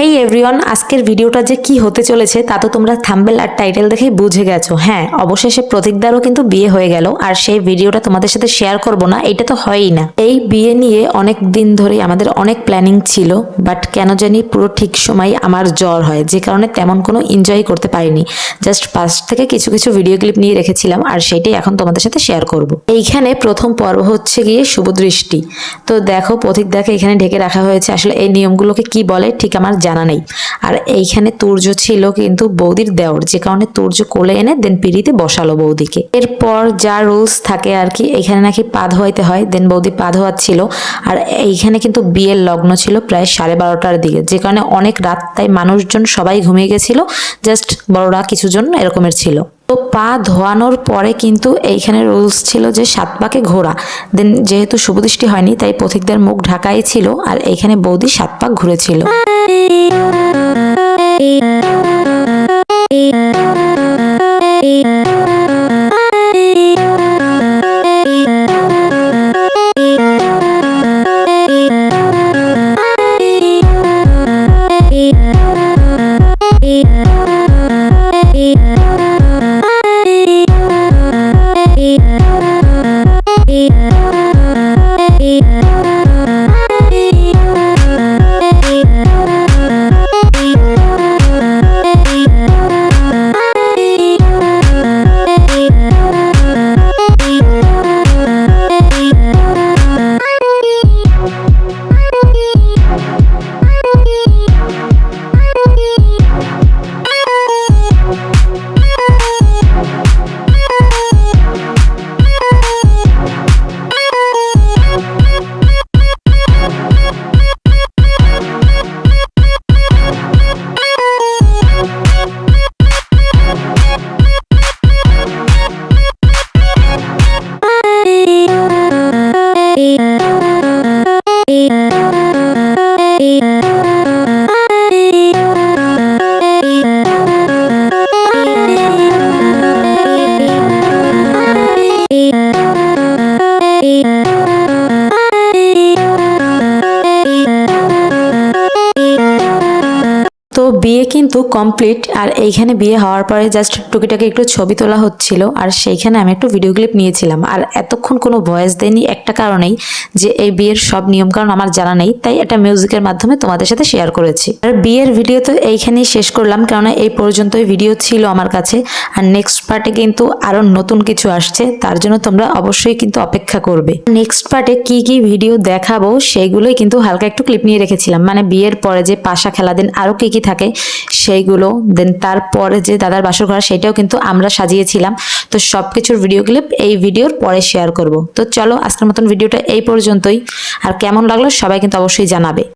হেই everyone আজকের ভিডিওটা যে কি হতে চলেছে তা তো তোমরা থাম্বেল আর টাইটেল দেখেই বুঝে গেছো। হ্যাঁ অবশেষে প্রতীকদারও কিন্তু বিয়ে হয়ে গেল আর সেই ভিডিওটা তোমাদের সাথে শেয়ার করব না, এটা তো হয়ই না। এই বিয়ে নিয়ে অনেক দিন ধরে আমাদের অনেক প্ল্যানিং ছিল বাট কেন জানি পুরো ঠিক সময় আমার জ্বর হয়, যে কারণে তেমন কোনো এনজয় করতে পারিনি। জাস্ট পাশ থেকে কিছু কিছু ভিডিও ক্লিপ নিয়ে রেখেছিলাম আর সেটাই এখন তোমাদের সাথে শেয়ার করব। এইখানে প্রথম পর্ব হচ্ছে গিয়ে শুভদৃষ্টি তো দেখো পথিক দেখে এখানে ঢেকে রাখা হয়েছে, আসলে এই নিয়মগুলোকে কি বলে, ঠিক আমার জানা নেই। আর এইখানে তুর্য ছিল কিন্তু বৌদির দেওর, যে কারণে তুর্য কোলে এনে দেন পিড়িতে বসালো বৌদিকে। এরপর যা রুলস থাকে আর কি, এখানে নাকি পা ধোয়াইতে হয় দেন বৌদি পা ধোয়াচ্ছিল আর এইখানে কিন্তু বিয়ের লগ্ন ছিল প্রায় সাড়ে বারোটার দিকে, যে কারণে অনেক রাত তাই মানুষজন সবাই ঘুমিয়ে গেছিল জাস্ট বড়রা কিছুজন এরকমের ছিল। তো পা ধোয়ানোর পরে কিন্তু এইখানে রুলস ছিল যে সাত পাকে ঘোরা। দেন যেহেতু শুভদৃষ্টি হয়নি, তাই পথিকদের মুখ ঢাকাই ছিল, আর এইখানে বৌদি সাত পাক ঘুরেছিল। Thank. তো বিয়ে কিন্তু কমপ্লিট আর এইখানে বিয়ে হওয়ার পরে জাস্ট টুকিটাকি একটু ছবি তোলা হচ্ছিল, আর সেইখানে আমি একটু ভিডিও ক্লিপ নিয়েছিলাম। আর এতক্ষণ কোনো ভয়েস দেয়নি একটা কারণেই যে এই বিয়ের সব নিয়ম কারণ আমার জানা নেই, তাই এটা মিউজিকের মাধ্যমে তোমাদের সাথে শেয়ার করেছি। আর বিয়ের ভিডিও তো এইখানেই শেষ করলাম, কেননা এই পর্যন্তই ভিডিও ছিল আমার কাছে। আর নেক্সট পার্টে কিন্তু আরও নতুন কিছু আসছে, তার জন্য তোমরা অবশ্যই কিন্তু অপেক্ষা করবে। নেক্সট পার্টে কি কি ভিডিও দেখাবো, সেইগুলোই কিন্তু হালকা একটু ক্লিপ নিয়ে রেখেছিলাম। মানে বিয়ের পরে যে পাশা খেলা দিন, আরও কি কি থাকে, সেইগুলো দেন তারপরে যে দাদার বাসর ঘর সেটাও কিন্তু আমরা সাজিয়েছিলাম। তো সব কিছুর ভিডিও ক্লিপ এই ভিডিওর পরে শেয়ার করব। তো চলো, আজকের মতন ভিডিওটা এই পর্যন্তই। আর কেমন লাগল, সবাই কিন্তু অবশ্যই জানাবে।